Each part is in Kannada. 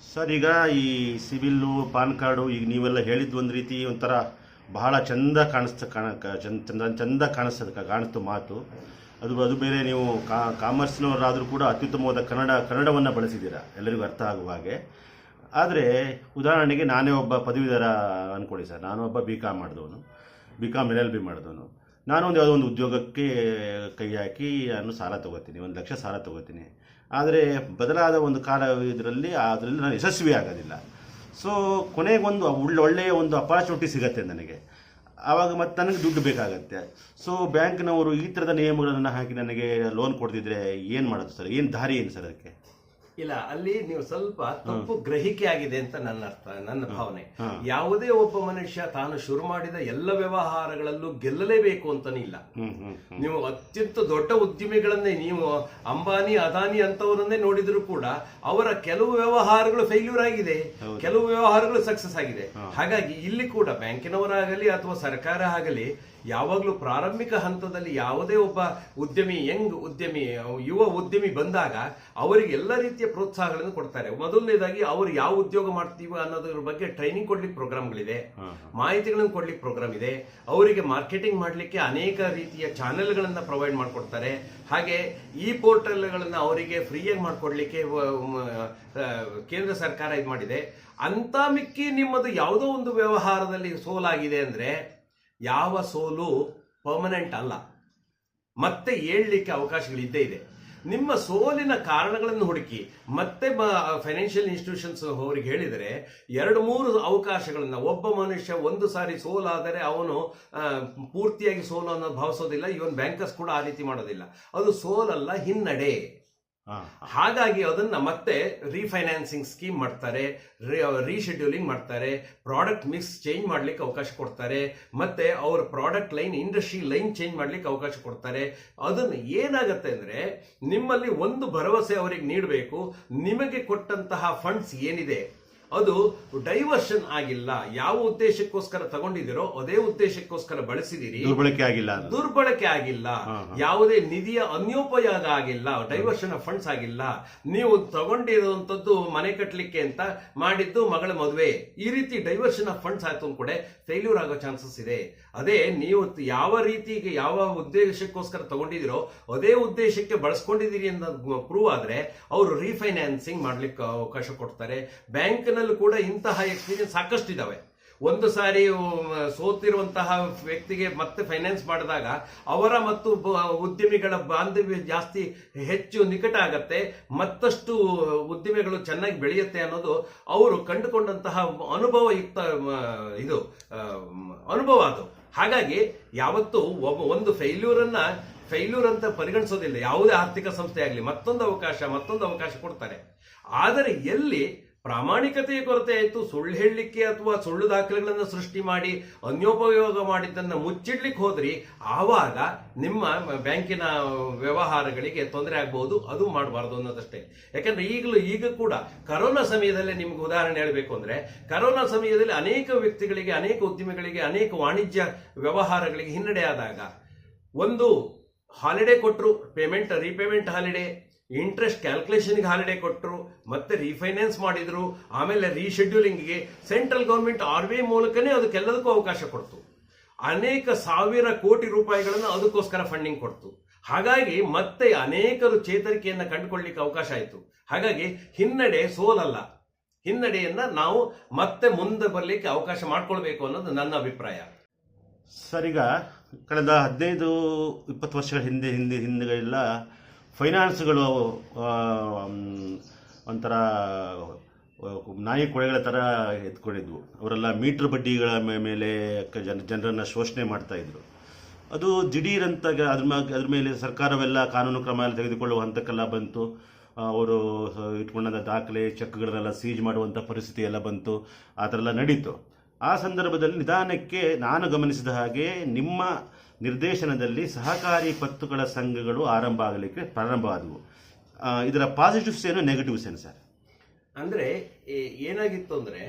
ಸರ್, ಈಗ ಈ ಸಿವಿಲ್ಲು, ಪಾನ್ ಕಾರ್ಡು, ಈಗ ನೀವೆಲ್ಲ ಹೇಳಿದ್ದು ಒಂದು ರೀತಿ ಒಂಥರ ಬಹಳ ಚಂದ ಕಾಣಿಸ್ತ, ಕಾಣ ಚಂದ ಚಂದ ಕಾಣಿಸ್ತದೆ ಕಾಣಿಸ್ತು ಮಾತು. ಅದು ಅದು ಬೇರೆ ನೀವು ಕಾ, ಕಾಮರ್ಸ್ನವರಾದರೂ ಕೂಡ ಅತ್ಯುತ್ತಮವಾದ ಕನ್ನಡ, ಕನ್ನಡವನ್ನು ಬಳಸಿದ್ದೀರಾ? ಎಲ್ಲರಿಗೂ ಅರ್ಥ ಆಗುವ ಹಾಗೆ. ಆದರೆ, ಉದಾಹರಣೆಗೆ ನಾನೇ ಒಬ್ಬ ಪದವೀಧರ ಅಂದ್ಕೊಳ್ಳಿ ಸರ್. ನಾನು ಒಬ್ಬ ಬಿ ಕಾಮ್ ಮಾಡಿದವನು B com L L B ಮಾಡಿದವನು. ನಾನು ಒಂದು ಯಾವುದೋ ಒಂದು ಉದ್ಯೋಗಕ್ಕೆ ಕೈ ಹಾಕಿ ನಾನು ಸಾಲ ತಗೋತೀನಿ, ಒಂದು ಲಕ್ಷ ಸಾಲ ತಗೋತೀನಿ. ಆದರೆ ಬದಲಾದ ಒಂದು ಕಾಲ ಇದರಲ್ಲಿ ಅದರಲ್ಲಿ ನಾನು ಯಶಸ್ವಿ ಆಗೋದಿಲ್ಲ. ಸೊ ಕೊನೆಗೊಂದು ಒಳ್ಳೆ ಒಳ್ಳೆಯ ಒಂದು ಅಪಾರ್ಚುನಿಟಿ ಸಿಗತ್ತೆ ನನಗೆ. ಆವಾಗ ಮತ್ತೆ ನನಗೆ ದುಡ್ಡು ಬೇಕಾಗತ್ತೆ. ಸೊ ಬ್ಯಾಂಕ್ನವರು ಈ ಥರದ ನಿಯಮಗಳನ್ನು ಹಾಕಿ ನನಗೆ ಲೋನ್ ಕೊಡ್ತಿದ್ರೆ ಏನು ಮಾಡೋದು ಸರ್? ಏನು ದಾರಿ ಏನು ಸರ್ ಅದಕ್ಕೆ? ಇಲ್ಲ ಅಲ್ಲಿ ನೀವು ಸ್ವಲ್ಪ ತಪ್ಪು ಗ್ರಹಿಕೆ ಆಗಿದೆ ಅಂತ ನನ್ನ ಅರ್ಥ ನನ್ನ ಭಾವನೆ. ಯಾವುದೇ ಒಬ್ಬ ಮನುಷ್ಯ ತಾನು ಶುರು ಮಾಡಿದ ಎಲ್ಲ ವ್ಯವಹಾರಗಳಲ್ಲೂ ಗೆಲ್ಲಲೇಬೇಕು ಅಂತಾನೆ ಇಲ್ಲ. ನೀವು ಅತ್ಯಂತ ದೊಡ್ಡ ಉದ್ಯಮಿಗಳನ್ನೇ ನೀವು ಅಂಬಾನಿ ಅದಾನಿ ಅಂತವರನ್ನೇ ನೋಡಿದ್ರು ಕೂಡ ಅವರ ಕೆಲವು ವ್ಯವಹಾರಗಳು ಫೇಲ್ಯೂರ್ ಆಗಿದೆ. ಕೆಲವು ವ್ಯವಹಾರಗಳು ಸಕ್ಸಸ್ ಆಗಿದೆ. ಹಾಗಾಗಿ ಇಲ್ಲಿ ಕೂಡ ಬ್ಯಾಂಕಿನವರಾಗಲಿ ಅಥವಾ ಸರ್ಕಾರ ಆಗಲಿ ಯಾವಾಗಲೂ ಪ್ರಾರಂಭಿಕ ಹಂತದಲ್ಲಿ ಯಾವುದೇ ಒಬ್ಬ ಉದ್ಯಮಿ ಯಂಗ್ ಉದ್ಯಮಿ ಯುವ ಉದ್ಯಮಿ ಬಂದಾಗ ಅವರಿಗೆ ಎಲ್ಲ ರೀತಿಯ ಪ್ರೋತ್ಸಾಹಗಳನ್ನು ಕೊಡ್ತಾರೆ. ಮೊದಲನೇದಾಗಿ ಅವರು ಯಾವ ಉದ್ಯೋಗ ಮಾಡ್ತೀವಿ ಅನ್ನೋದ್ರ ಬಗ್ಗೆ ಟ್ರೈನಿಂಗ್ ಕೊಡ್ಲಿಕ್ಕೆ ಪ್ರೋಗ್ರಾಮ್ಗಳಿದೆ. ಮಾಹಿತಿಗಳನ್ನು ಕೊಡ್ಲಿಕ್ಕೆ ಪ್ರೋಗ್ರಾಮ್ ಇದೆ. ಅವರಿಗೆ ಮಾರ್ಕೆಟಿಂಗ್ ಮಾಡಲಿಕ್ಕೆ ಅನೇಕ ರೀತಿಯ ಚಾನೆಲ್ಗಳನ್ನು ಪ್ರೊವೈಡ್ ಮಾಡಿಕೊಡ್ತಾರೆ. ಹಾಗೆ ಈ ಪೋರ್ಟಲ್ಗಳನ್ನು ಅವರಿಗೆ ಫ್ರೀಯಾಗಿ ಮಾಡಿಕೊಡ್ಲಿಕ್ಕೆ ಕೇಂದ್ರ ಸರ್ಕಾರ ಇದು ಮಾಡಿದೆ. ಅಂತ ಮಿಕ್ಕಿ ನಿಮ್ಮದು ಯಾವುದೋ ಒಂದು ವ್ಯವಹಾರದಲ್ಲಿ ಸೋಲಾಗಿದೆ ಅಂದ್ರೆ ಯಾವ ಸೋಲು ಪರ್ಮನೆಂಟ್ ಅಲ್ಲ. ಮತ್ತೆ ಹೇಳಲಿಕ್ಕೆ ಅವಕಾಶಗಳಿದ್ದೇ ಇದೆ. ನಿಮ್ಮ ಸೋಲಿನ ಕಾರಣಗಳನ್ನು ಹುಡುಕಿ, ಮತ್ತೆ ಫೈನಾನ್ಷಿಯಲ್ ಇನ್ಸ್ಟಿಟ್ಯೂಷನ್ಸ್ ಅವರಿಗೆ ಹೇಳಿದರೆ, ಎರಡು ಮೂರು ಅವಕಾಶಗಳನ್ನು, ಒಬ್ಬ ಮನುಷ್ಯ ಒಂದು ಸಾರಿ ಸೋಲಾದರೆ ಅವನು ಪೂರ್ತಿಯಾಗಿ ಸೋಲು ಅನ್ನೋದು ಭಾವಿಸೋದಿಲ್ಲ ಇವನ್ ಬ್ಯಾಂಕರ್ಸ್ ಕೂಡ ಆ ರೀತಿ ಮಾಡೋದಿಲ್ಲ. ಅದು ಸೋಲಲ್ಲ ಹಿನ್ನಡೆ. ಹಾಗಾಗಿ ಅದನ್ನ ಮತ್ತೆ ರೀಫೈನಾನ್ಸಿಂಗ್ ಸ್ಕೀಮ್ ಮಾಡ್ತಾರೆ ರೀಶೆಡ್ಯೂಲಿಂಗ್ ಮಾಡ್ತಾರೆ ಪ್ರಾಡಕ್ಟ್ ಮಿಕ್ಸ್ ಚೇಂಜ್ ಮಾಡ್ಲಿಕ್ಕೆ ಅವಕಾಶ ಕೊಡ್ತಾರೆ, ಮತ್ತೆ ಅವ್ರ product line industry line change ಮಾಡ್ಲಿಕ್ಕೆ ಅವಕಾಶ ಕೊಡ್ತಾರೆ. ಅದನ್ನು ಏನಾಗತ್ತೆ ಅಂದ್ರೆ ನಿಮ್ಮಲ್ಲಿ ಒಂದು ಭರವಸೆ ಅವರಿಗೆ ನೀಡಬೇಕು, ನಿಮಗೆ ಕೊಟ್ಟಂತಹ ಫಂಡ್ಸ್ ಏನಿದೆ ಅದು ಡೈವರ್ಷನ್ ಆಗಿಲ್ಲ. ಯಾವ ಉದ್ದೇಶಕ್ಕೋಸ್ಕರ ತಗೊಂಡಿದ್ದೀರೋ ಅದೇ ಉದ್ದೇಶಕ್ಕೋಸ್ಕರ ಬಳಸಿದಿರಿ ದುರ್ಬಳಕೆ ಆಗಿಲ್ಲ ದುರ್ಬಳಕೆ ಆಗಿಲ್ಲ. ಯಾವುದೇ ನಿಧಿಯ ಅನ್ಯೋಪಯೋಗ ಆಗಿಲ್ಲ. ಡೈವರ್ಷನ್ ಆಫ್ ಫಂಡ್ಸ್ ಆಗಿಲ್ಲ. ನೀವು ತಗೊಂಡಿರುವಂತದ್ದು ಮನೆ ಕಟ್ಟಲಿಕ್ಕೆ ಅಂತ ಮಾಡಿದ್ದು ಮಗಳ ಮದುವೆ. ಈ ರೀತಿ ಡೈವರ್ಷನ್ ಆಫ್ ಫಂಡ್ಸ್ ಆಯ್ತು ಕೂಡ ಫೇಲ್ಯೂರ್ ಆಗೋ ಚಾನ್ಸಸ್ ಇದೆ. ಅದೇ ನೀವು ಯಾವ ರೀತಿಗೆ ಯಾವ ಉದ್ದೇಶಕ್ಕೋಸ್ಕರ ತಗೊಂಡಿದಿರೋ ಅದೇ ಉದ್ದೇಶಕ್ಕೆ ಬಳಸ್ಕೊಂಡಿದ್ದೀರಿ ಅಂತ ಪ್ರೂವ್ ಆದ್ರೆ ಅವರು ರೀಫೈನಾನ್ಸಿಂಗ್ ಮಾಡ್ಲಿಕ್ಕೆ ಅವಕಾಶ ಕೊಡ್ತಾರೆ. ಬ್ಯಾಂಕ್ನಲ್ಲೂ ಕೂಡ ಇಂತಹ ಎಕ್ಸ್ಪೀರಿಯನ್ಸ್ ಸಾಕಷ್ಟು ಇದ್ದಾವೆ ಒಂದು ಸಾರಿ ಸೋತಿರುವಂತಹ ವ್ಯಕ್ತಿಗೆ ಮತ್ತೆ ಫೈನಾನ್ಸ್ ಮಾಡಿದಾಗ ಅವರ ಮತ್ತು ಉದ್ಯಮಿಗಳ ಬಾಂಧವ್ಯ ಜಾಸ್ತಿ ಹೆಚ್ಚು ನಿಕಟ ಆಗತ್ತೆ, ಮತ್ತಷ್ಟು ಉದ್ಯಮಿಗಳು ಚೆನ್ನಾಗಿ ಬೆಳೆಯುತ್ತೆ ಅನ್ನೋದು ಅವರು ಕಂಡುಕೊಂಡಂತಹ ಅನುಭವಯುಕ್ತ ಇದು ಅನುಭವ ಅದು. ಹಾಗಾಗಿ ಯಾವತ್ತು ಒಬ್ಬ ಒಂದು ಫೈಲ್ಯೂರನ್ನ ಫೈಲ್ಯೂರ್ ಫೇಲ್ಯೂರ್ ಅಂತ ಪರಿಗಣಿಸೋದಿಲ್ಲ. ಯಾವುದೇ ಆರ್ಥಿಕ ಸಂಸ್ಥೆ ಆಗಲಿ, ಮತ್ತೊಂದು ಅವಕಾಶ ಮತ್ತೊಂದು ಅವಕಾಶ ಕೊಡ್ತಾರೆ. ಆದರೆ ಎಲ್ಲಿ ಪ್ರಾಮಾಣಿಕತೆಯ ಕೊರತೆ ಆಯಿತು ಸುಳ್ಳು ಹೇಳಲಿಕ್ಕೆ ಅಥವಾ ಸುಳ್ಳು ದಾಖಲೆಗಳನ್ನು ಸೃಷ್ಟಿ ಮಾಡಿ ಅನ್ಯೋಪಯೋಗ ಮಾಡಿದ್ದನ್ನು ಮುಚ್ಚಿಡ್ಲಿಕ್ಕೆ ಹೋದ್ರಿ, ಆವಾಗ ನಿಮ್ಮ ಬ್ಯಾಂಕಿನ ವ್ಯವಹಾರಗಳಿಗೆ ತೊಂದರೆ ಆಗಬಹುದು, ಅದು ಮಾಡಬಾರ್ದು ಅನ್ನೋದಷ್ಟೇ. ಯಾಕಂದ್ರೆ ಈಗಲೂ ಈಗ ಕೂಡ ಕರೋನಾ ಸಮಯದಲ್ಲಿ ನಿಮ್ಗೆ ಉದಾಹರಣೆ ಹೇಳಬೇಕು ಅಂದ್ರೆ, ಕರೋನಾ ಸಮಯದಲ್ಲಿ ಅನೇಕ ವ್ಯಕ್ತಿಗಳಿಗೆ, ಅನೇಕ ಉದ್ಯಮಿಗಳಿಗೆ, ಅನೇಕ ವಾಣಿಜ್ಯ ವ್ಯವಹಾರಗಳಿಗೆ ಹಿನ್ನಡೆ ಆದಾಗ ಒಂದು ಹಾಲಿಡೇ ಕೊಟ್ಟರು ಪೇಮೆಂಟ್ ರೀಪೇಮೆಂಟ್ ಹಾಲಿಡೇ ಇಂಟ್ರೆಸ್ಟ್ ಕ್ಯಾಲ್ಕುಲೇಷನ್ಗೆ ಹಾಲಿಡೇ ಕೊಟ್ಟರು, ಮತ್ತೆ ರೀಫೈನಾನ್ಸ್ ಮಾಡಿದ್ರು, ಆಮೇಲೆ ರೀಶೆಡ್ಯೂಲಿಂಗ್ಗೆ central government R B I ಮೂಲಕನೇ ಅದಕ್ಕೆಲ್ಲದಕ್ಕೂ ಅವಕಾಶ ಕೊಡ್ತು. ಅನೇಕ ಸಾವಿರ ಕೋಟಿ ರೂಪಾಯಿಗಳನ್ನು ಅದಕ್ಕೋಸ್ಕರ ಫಂಡಿಂಗ್ ಕೊಡ್ತು. ಹಾಗಾಗಿ ಮತ್ತೆ ಅನೇಕರು ಚೇತರಿಕೆಯನ್ನು ಕಂಡುಕೊಳ್ಳಿಕ್ಕೆ ಅವಕಾಶ ಆಯಿತು. ಹಾಗಾಗಿ ಹಿನ್ನಡೆ ಸೋಲಲ್ಲ. ಹಿನ್ನಡೆಯನ್ನು ನಾವು ಮತ್ತೆ ಮುಂದೆ ಬರಲಿಕ್ಕೆ ಅವಕಾಶ ಮಾಡಿಕೊಳ್ಬೇಕು ಅನ್ನೋದು ನನ್ನ ಅಭಿಪ್ರಾಯ. ಸರಿಗ, ಕಳೆದ ಹದಿನೈದು, ಇಪ್ಪತ್ತು ವರ್ಷಗಳ ಹಿಂದೆ ಹಿಂದೆ ಹಿಂದೆಲ್ಲ ಫೈನಾನ್ಸ್ಗಳು ಒಂಥರ ನಾಯಿ ಕೊಳೆಗಳ ಥರ ಎತ್ಕೊಂಡಿದ್ವು. ಅವರೆಲ್ಲ ಮೀಟ್ರ್ ಬಡ್ಡಿಗಳ ಮೇಲೆ ಜನ, ಜನರನ್ನು ಶೋಷಣೆ ಮಾಡ್ತಾಯಿದ್ರು ಅದು ದಿಢೀರಂತ ಅದ್ರ ಮ, ಅದ್ರ ಮೇಲೆ ಸರ್ಕಾರವೆಲ್ಲ ಕಾನೂನು ಕ್ರಮ ಎಲ್ಲ ತೆಗೆದುಕೊಳ್ಳುವ ಹಂತಕ್ಕೆಲ್ಲ ಬಂತು. ಅವರು ಇಟ್ಕೊಂಡಂಥ ದಾಖಲೆ, ಚೆಕ್ಗಳನ್ನೆಲ್ಲ ಸೀಜ್ ಮಾಡುವಂಥ ಪರಿಸ್ಥಿತಿ ಎಲ್ಲ ಬಂತು. ಆ ಥರ ಎಲ್ಲ ನಡೀತು. ಆ ಸಂದರ್ಭದಲ್ಲಿ ನಿಧಾನಕ್ಕೆ ನಾನು ಗಮನಿಸಿದ ಹಾಗೆ ನಿಮ್ಮ ನಿರ್ದೇಶನದಲ್ಲಿ ಸಹಕಾರಿ ಪತ್ತುಗಳ ಸಂಘಗಳು ಆರಂಭ ಆಗಲಿಕ್ಕೆ ಪ್ರಾರಂಭ ಆದವು. ಇದರ ಪಾಸಿಟಿವ್ಸ್ ಏನು ನೆಗೆಟಿವ್ಸ್ ಏನು ಸರ್? ಅಂದ್ರೆ ಏನಾಗಿತ್ತು ಅಂದರೆ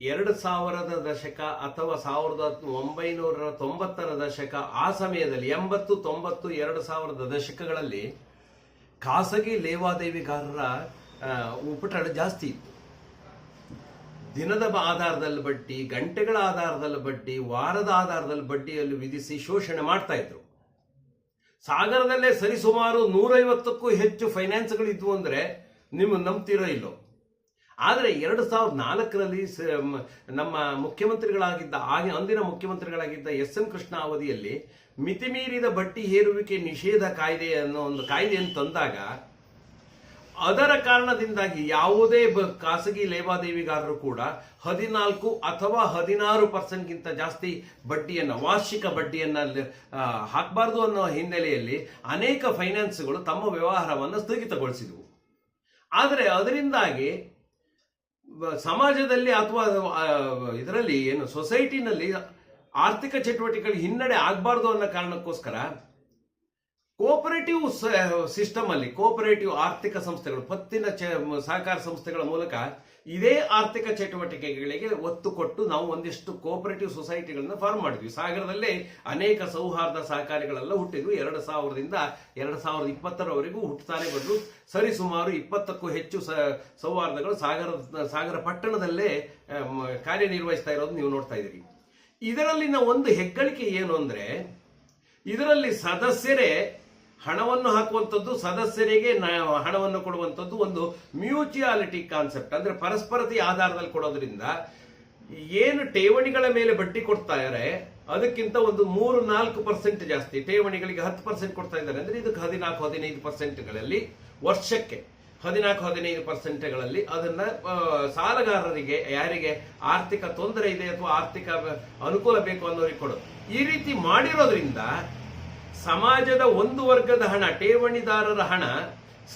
ಎರಡು ಸಾವಿರದ ದಶಕ ಅಥವಾ ಸಾವಿರದ ಒಂಬೈನೂರ ತೊಂಬತ್ತರ ದಶಕ ಆ ಸಮಯದಲ್ಲಿ ಎಂಬತ್ತು ತೊಂಬತ್ತು ಎರಡು ಸಾವಿರದ ದಶಕಗಳಲ್ಲಿ ಖಾಸಗಿ ಲೇವಾದೇವಿಗಾರರ ಉಪಟಳ ಜಾಸ್ತಿ ಇತ್ತು. ದಿನದ ಆಧಾರದಲ್ಲಿ ಬಡ್ಡಿ ಗಂಟೆಗಳ ಆಧಾರದಲ್ಲಿ ಬಡ್ಡಿ ವಾರದ ಆಧಾರದಲ್ಲಿ ಬಡ್ಡಿಯಲ್ಲಿ ವಿಧಿಸಿ ಶೋಷಣೆ ಮಾಡ್ತಾ ಇದ್ರು. ಸಾಗರದಲ್ಲೇ ಸರಿಸುಮಾರು ನೂರೈವತ್ತಕ್ಕೂ ಹೆಚ್ಚು ಫೈನಾನ್ಸ್ಗಳಿದ್ವು ಅಂದ್ರೆ ನಿಮ್ಮ ನಂಬ್ತಿರೋ ಇಲ್ಲೋ. ಆದರೆ ಎರಡು ಸಾವಿರದ ನಾಲ್ಕರಲ್ಲಿ ನಮ್ಮ ಮುಖ್ಯಮಂತ್ರಿಗಳಾಗಿದ್ದ ಆಗಿನ ಅಂದಿನ ಮುಖ್ಯಮಂತ್ರಿಗಳಾಗಿದ್ದ ಎಸ್ ಎಂ ಕೃಷ್ಣ ಅವಧಿಯಲ್ಲಿ ಮಿತಿಮೀರಿದ ಬಡ್ಡಿ ಹೇರುವಿಕೆ ನಿಷೇಧ ಕಾಯ್ದೆ ಅನ್ನೋ ಒಂದು ಕಾಯ್ದೆಯನ್ನು ತಂದಾಗ ಅದರ ಕಾರಣದಿಂದಾಗಿ ಯಾವುದೇ ಖಾಸಗಿ ಲೇವಾದೇವಿಗಾರರು ಕೂಡ ಹದಿನಾಲ್ಕು ಅಥವಾ ಹದಿನಾರು ಪರ್ಸೆಂಟ್ಗಿಂತ ಜಾಸ್ತಿ ಬಡ್ಡಿಯನ್ನು, ವಾರ್ಷಿಕ ಬಡ್ಡಿಯನ್ನು ಹಾಕಬಾರ್ದು ಅನ್ನೋ ಹಿನ್ನೆಲೆಯಲ್ಲಿ ಅನೇಕ ಫೈನಾನ್ಸ್ಗಳು ತಮ್ಮ ವ್ಯವಹಾರವನ್ನು ಸ್ಥಗಿತಗೊಳಿಸಿದವು. ಆದರೆ ಅದರಿಂದಾಗಿ ಸಮಾಜದಲ್ಲಿ ಅಥವಾ ಇದರಲ್ಲಿ ಏನು, ಸೊಸೈಟಿನಲ್ಲಿ ಆರ್ಥಿಕ ಚಟುವಟಿಕೆಗಳು ಹಿನ್ನಡೆ ಆಗಬಾರ್ದು ಅನ್ನೋ ಕಾರಣಕ್ಕೋಸ್ಕರ ಕೋಪರೇಟಿವ್ ಸಿಸ್ಟಮ್ ಅಲ್ಲಿ ಕೋಪರೇಟಿವ್ ಆರ್ಥಿಕ ಸಂಸ್ಥೆಗಳು, ಪತ್ತಿನ ಸಹಕಾರ ಸಂಸ್ಥೆಗಳ ಮೂಲಕ ಇದೇ ಆರ್ಥಿಕ ಚಟುವಟಿಕೆಗಳಿಗೆ ಒತ್ತು ಕೊಟ್ಟು ನಾವು ಒಂದಿಷ್ಟು ಕೋಪರೇಟಿವ್ ಸೊಸೈಟಿಗಳನ್ನ ಫಾರ್ಮ್ ಮಾಡಿದ್ವಿ. ಸಾಗರದಲ್ಲಿ ಅನೇಕ ಸೌಹಾರ್ದ ಸಹಕಾರಿಗಳೆಲ್ಲ ಹುಟ್ಟಿದ್ವು. ಎರಡು ಸಾವಿರದಿಂದ ಎರಡು ಸಾವಿರದ ಇಪ್ಪತ್ತರವರೆಗೂ ಹುಟ್ಟುತ್ತಾನೆ ಬಂದು ಸರಿಸುಮಾರು ಇಪ್ಪತ್ತಕ್ಕೂ ಹೆಚ್ಚು ಸೌಹಾರ್ದಗಳು ಸಾಗರ ಸಾಗರ ಪಟ್ಟಣದಲ್ಲೇ ಕಾರ್ಯನಿರ್ವಹಿಸ್ತಾ ಇರೋದು ನೀವು ನೋಡ್ತಾ ಇದ್ದೀರಿ. ಇದರಲ್ಲಿನ ಒಂದು ಹೆಗ್ಗಳಿಕೆ ಏನು ಅಂದ್ರೆ, ಇದರಲ್ಲಿ ಸದಸ್ಯರೇ ಹಣವನ್ನು ಹಾಕುವಂಥದ್ದು ಸದಸ್ಯರಿಗೆ ಹಣವನ್ನು ಕೊಡುವಂಥದ್ದು ಒಂದು ಮ್ಯೂಚುಯಾಲಿಟಿ ಕಾನ್ಸೆಪ್ಟ್. ಅಂದ್ರೆ ಪರಸ್ಪರತೆ ಆಧಾರದಲ್ಲಿ ಕೊಡೋದ್ರಿಂದ ಏನು ಠೇವಣಿಗಳ ಮೇಲೆ ಬಡ್ಡಿ ಕೊಡ್ತಾ ಇದ್ದಾರೆ ಅದಕ್ಕಿಂತ ಒಂದು ಮೂರು ನಾಲ್ಕು ಪರ್ಸೆಂಟ್ ಜಾಸ್ತಿ. ಠೇವಣಿಗಳಿಗೆ ಹತ್ತು ಪರ್ಸೆಂಟ್ ಕೊಡ್ತಾ ಇದ್ದಾರೆ ಅಂದ್ರೆ ಇದಕ್ಕೆ ಹದಿನಾಲ್ಕು, ಹದಿನೈದು ಪರ್ಸೆಂಟ್ಗಳಲ್ಲಿ ವರ್ಷಕ್ಕೆ ಹದಿನಾಲ್ಕು, ಹದಿನೈದು ಪರ್ಸೆಂಟ್ಗಳಲ್ಲಿ ಅದನ್ನ ಸಾಲಗಾರರಿಗೆ, ಯಾರಿಗೆ ಆರ್ಥಿಕ ತೊಂದರೆ ಇದೆ ಅಥವಾ ಆರ್ಥಿಕ ಅನುಕೂಲ ಬೇಕು ಅನ್ನೋರಿಗೆ ಕೊಡೋದು. ಈ ರೀತಿ ಮಾಡಿರೋದ್ರಿಂದ ಸಮಾಜದ ಒಂದು ವರ್ಗದ ಹಣ, ಠೇವಣಿದಾರರ ಹಣ,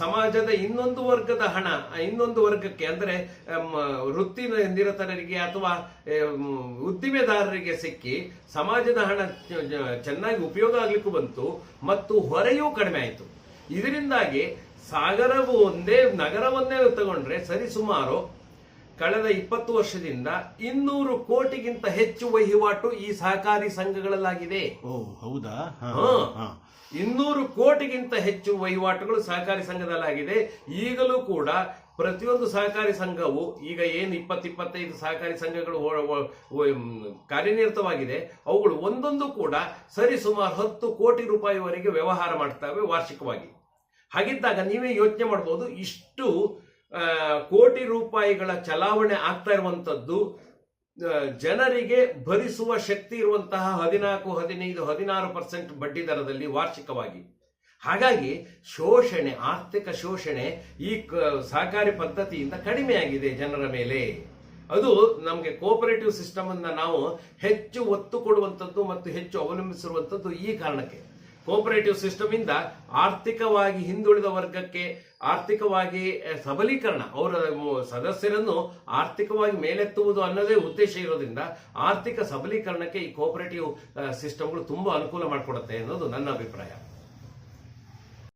ಸಮಾಜದ ಇನ್ನೊಂದು ವರ್ಗದ ಹಣ ಇನ್ನೊಂದು ವರ್ಗಕ್ಕೆ ಅಂದರೆ ವೃತ್ತಿ ನಿರತರರಿಗೆ ಅಥವಾ ಉದ್ದಿಮೆದಾರರಿಗೆ ಸಿಕ್ಕಿ ಸಮಾಜದ ಹಣ ಚೆನ್ನಾಗಿ ಉಪಯೋಗ ಆಗ್ಲಿಕ್ಕೂ ಬಂತು ಮತ್ತು ಹೊರೆಯೂ ಕಡಿಮೆ ಆಯಿತು. ಇದರಿಂದಾಗಿ ಸಾಗರವು ಒಂದೇ, ನಗರವನ್ನೇ ತಗೊಂಡ್ರೆ ಸರಿಸುಮಾರು ಕಳೆದ ಇಪ್ಪತ್ತು ವರ್ಷದಿಂದ ಇನ್ನೂರು ಕೋಟಿಗಿಂತ ಹೆಚ್ಚು ವಹಿವಾಟು ಈ ಸಹಕಾರಿ ಸಂಘಗಳಲ್ಲಾಗಿದೆ ಓ ಹೌದಾ. ಇನ್ನೂರು ಕೋಟಿಗಿಂತ ಹೆಚ್ಚು ವಹಿವಾಟುಗಳು ಸಹಕಾರಿ ಸಂಘದಲ್ಲಾಗಿದೆ. ಈಗಲೂ ಕೂಡ ಪ್ರತಿಯೊಂದು ಸಹಕಾರಿ ಸಂಘವು ಈಗ ಏನು ಇಪ್ಪತ್ತಿಪ್ಪತ್ತೈದು ಸಹಕಾರಿ ಸಂಘಗಳು ಕಾರ್ಯನಿರತವಾಗಿದೆ. ಅವುಗಳು ಒಂದೊಂದು ಕೂಡ ಸರಿಸುಮಾರು ಹತ್ತು ಕೋಟಿ ರೂಪಾಯಿವರೆಗೆ ವ್ಯವಹಾರ ಮಾಡ್ತವೆ ವಾರ್ಷಿಕವಾಗಿ. ಹಾಗಿದ್ದಾಗ ನೀವೇ ಯೋಚನೆ ಮಾಡಬಹುದು ಇಷ್ಟು ಕೋಟಿ ರೂಪಾಯಿಗಳ ಚಲಾವಣೆ ಆಗ್ತಾ ಇರುವಂಥದ್ದು ಜನರಿಗೆ ಭರಿಸುವ ಶಕ್ತಿ ಇರುವಂತಹ ಹದಿನಾಲ್ಕು, ಹದಿನೈದು, ಹದಿನಾರು ಪರ್ಸೆಂಟ್ ಬಡ್ಡಿ ದರದಲ್ಲಿ ವಾರ್ಷಿಕವಾಗಿ. ಹಾಗಾಗಿ ಶೋಷಣೆ, ಆರ್ಥಿಕ ಶೋಷಣೆ ಈ ಸಹಕಾರಿ ಪದ್ಧತಿಯಿಂದ ಕಡಿಮೆಯಾಗಿದೆ ಜನರ ಮೇಲೆ. ಅದು ನಮಗೆ ಕೋಪರೇಟಿವ್ ಸಿಸ್ಟಮ್ ಅನ್ನ ನಾವು ಹೆಚ್ಚು ಒತ್ತು ಕೊಡುವಂಥದ್ದು ಮತ್ತು ಹೆಚ್ಚು ಅವಲಂಬಿಸಿರುವಂಥದ್ದು ಈ ಕಾರಣಕ್ಕೆ. ಕೋಪರೇಟಿವ್ ಸಿಸ್ಟಮ್ ಇಂದ ಆರ್ಥಿಕವಾಗಿ ಹಿಂದುಳಿದ ವರ್ಗಕ್ಕೆ ಆರ್ಥಿಕ,ವಾಗಿ ಸಬಲೀಕರಣ. ಅವರ ಸದಸ್ಯರನ್ನು ಆರ್ಥಿಕವಾಗಿ ಮೇಲೆತ್ತುವುದು ಅನ್ನೋದೇ ಉದ್ದೇಶ ಇರೋದ್ರಿಂದ ಆರ್ಥಿಕ ಸಬಲೀಕರಣಕ್ಕೆ ಈ ಕೋಪರೇಟಿವ್ ಸಿಸ್ಟಮ್ಗಳು ತುಂಬಾ ಅನುಕೂಲ ಮಾಡಿಕೊಡುತ್ತೆ ಅನ್ನೋದು ನನ್ನ ಅಭಿಪ್ರಾಯ.